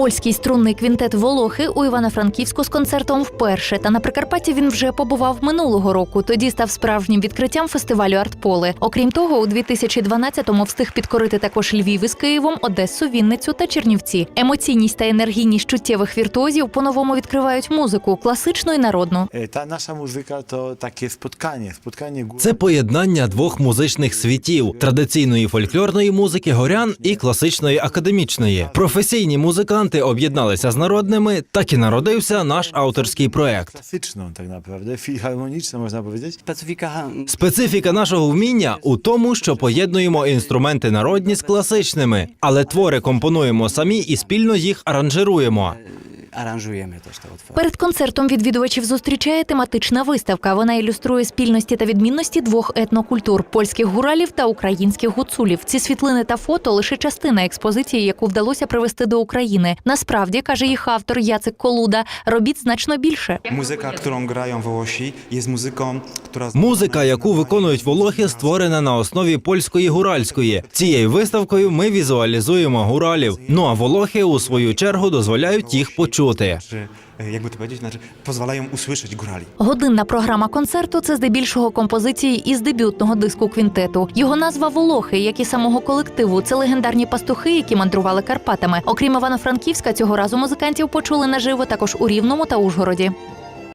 Польський струнний квінтет Волохи у Івано-Франківську з концертом вперше. Та на Прикарпатті він вже побував минулого року. Тоді став справжнім відкриттям фестивалю Артполе. Окрім того, у 2012-му встиг підкорити також Львів із Києвом, Одесу, Вінницю та Чернівці. Емоційність та енергійність чуттєвих віртуозів по-новому відкривають музику класичну і народну. E, Ta nasza muzyka to takie spotkanie, spotkanie. Це поєднання двох музичних світів традиційної фольклорної музики горян і класичної академічної. Професійні музиканти об'єдналися з народними, так і народився наш авторський проект. klasyczną так направде filharmoniczną можна повідати. Специфіка Специфіка нашого вміння у тому, що поєднуємо інструменти народні з класичними, але твори компонуємо самі і спільно їх аранжируємо. Te utwory. Перед концертом відвідувачів зустрічає тематична виставка. Вона ілюструє спільності та відмінності двох етнокультур польських гуралів та українських гуцулів. Ці світлини та фото лише частина експозиції, яку вдалося привезти до України. Насправді каже їх автор Яцек Колуда. Робіт значно більше. Którą grają Wołosi, jest muzyką, która... Музика, яку виконують волохи, створена на основі польської гуральської. Цією виставкою ми візуалізуємо гуралів. Ну а волохи у свою чергу дозволяють їх почути. E, jakby to powiedzieć, znaczy pozwalają usłyszeć górali. Годинна програма концерту це здебільшого композиції із дебютного диску квінтету. Його назва Волохи, як і самого колективу. Це легендарні пастухи, які мандрували Карпатами. Окрім Івано-Франківська, цього разу музикантів почули наживо також у Рівному та Ужгороді.